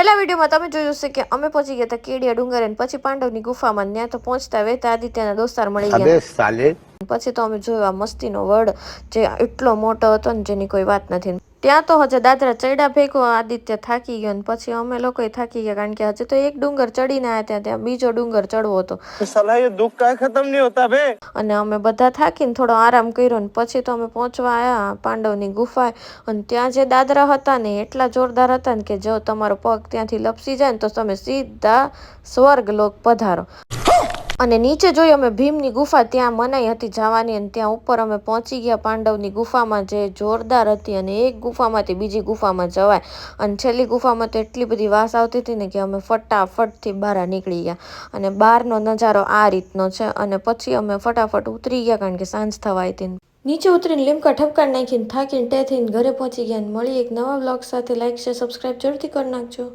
છેલ્લા વિડીયોમાં તમે જોયું હશે કે અમે પહોંચી ગયા હતા કેડિયા ડુંગર અને પછી પાંડવની ગુફામાં ત્યાં તો પહોંચતા વેતા આદિત્યના દોસ્તાર મળી ગયા. પછી તો અમે જોયું આ મસ્તીનો વડ જે એટલો મોટો હતો ને જેની કોઈ વાત નથી. ત્યાં તો હજે દાદરા ચડ્યા ભેગો આદિત્ય થાકી ગયો ને પછી અમે લોકો થાકી ગયા કારણ કે હજે તો એક ડુંગર ચડીને આવ્યા ત્યાં ત્યાં બીજો ડુંગર ચડવો હતો. દુઃખ કાંઈ ખતમ નહીં હોતા ભે. અને અમે બધા થાકીને થોડો આરામ કર્યો ને પછી તો અમે પહોંચવા આવ્યા પાંડવની ગુફાએ. અને ત્યાં જે દાદરા હતા ને એટલા જોરદાર હતા ને કે જો તમારો પગ ત્યાંથી લપસી જાય ને તો તમે સીધા સ્વર્ગ લોક પધારો. અને નીચે જોઈ અમે ભીમની ગુફા ત્યાં મનાઈ હતી જવાની અને ત્યાં ઉપર અમે પહોંચી ગયા પાંડવની ગુફામાં જે જોરદાર હતી અને એક ગુફામાંથી બીજી ગુફામાં જવાય. અને છેલ્લી ગુફામાં તો એટલી બધી વાસ આવતી હતી ને કે અમે ફટાફટથી બહાર નીકળી ગયા. અને બહારનો નજારો આ રીતનો છે અને પછી અમે ફટાફટ ઉતરી ગયા કારણ કે સાંજ થવાય હતી. નીચે ઉતરીને લીમકા ઠપકાર નાખીને થાકીને ટેથીને ઘરે પહોંચી ગયા અને મળી એક નવા બ્લોગ સાથે. લાઈક શેર સબસ્ક્રાઈબ જરૂરથી કરી નાખજો.